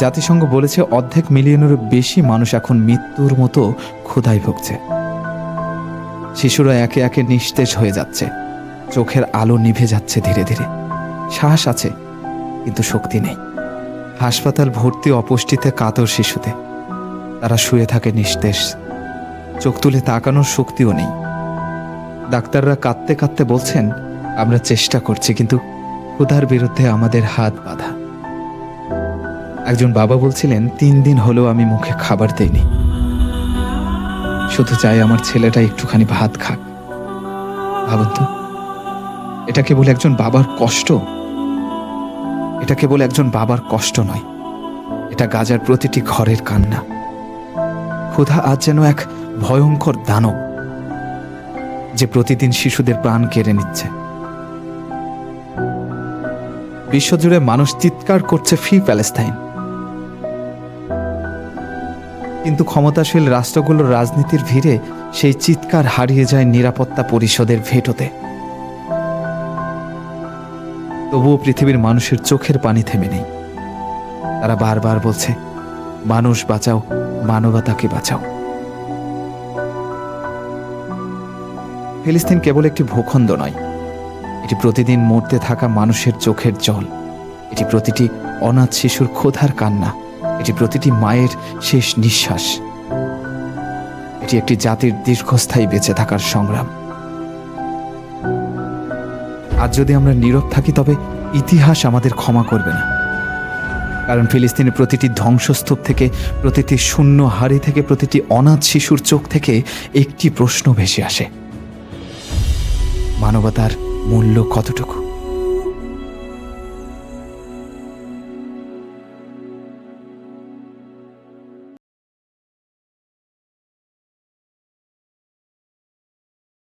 জাতিসংঘ বলেছে অর্ধেক মিলিয়নেরও বেশি মানুষ এখন মৃত্যুর মতো ক্ষুধায় ভুগছে। শিশুরা একে একে নিস্তেজ হয়ে যাচ্ছে। চোখের আলো নিভে যাচ্ছে ধীরে ধীরে। শ্বাস আছে, কিন্তু শক্তি নেই। হাসপাতাল ভর্তি অপুষ্টিতে কাতর শিশুতে তারা শুয়ে থাকে নিস্তেজ। চোখ তুলে তাকানোর শক্তিও নেই। ডাক্তাররা কাঁদতে কাঁদতে বলছেন, আমরা চেষ্টা করছি, কিন্তু ক্ষুধার বিরুদ্ধে আমাদের হাত বাঁধা। একজন বাবা বলছিলেন, তিন দিন হলেও আমি মুখে খাবার দেইনি। শুধু চাই আমার ছেলেটা একটুখানি ভাত খাক। ভাবুন তো, এটা কেবল একজন বাবার কষ্ট? এটা কেবল একজন বাবার কষ্ট নয়, এটা গাজার প্রতিটি ঘরের কান্না। ক্ষুধা আজ যেন এক ভয়ঙ্কর দানব, যে প্রতিদিন শিশুদের প্রাণ কেড়ে নিচ্ছে। বিশ্বজুড়ে মানুষ চিৎকার করছে ফি প্যালেস্তাইন। কিন্তু ক্ষমতাশীল রাষ্ট্রগুলোর রাজনীতির ভিড়ে সেই চিৎকার হারিয়ে যায় নিরাপত্তা পরিষদের ভেটোতে। তবুও পৃথিবীর মানুষের চোখের পানি থেমে নেই। তারা বারবার বলছে, মানুষ বাঁচাও, মানবতাকে বাঁচাও। ফিলিস্তিন কেবল একটি ভূখণ্ড নয়। এটি প্রতিদিন মরতে থাকা মানুষের চোখের জল। এটি প্রতিটি অনাথ শিশুর ক্ষোধার কান্না। এটি প্রতিটি মায়ের শেষ নিঃশ্বাস। এটি একটি জাতির দীর্ঘস্থায়ী বেঁচে থাকার সংগ্রাম। আজ যদি আমরা নীরব থাকি, তবে ইতিহাস আমাদের ক্ষমা করবে না। কারণ ফিলিস্তিনের প্রতিটি ধ্বংসস্তূপ থেকে, প্রতিটি শূন্য হাড়ি থেকে, প্রতিটি অনাথ শিশুর চোখ থেকে একটি প্রশ্ন ভেসে আসে। মানবতার মূল্য কতটুকু?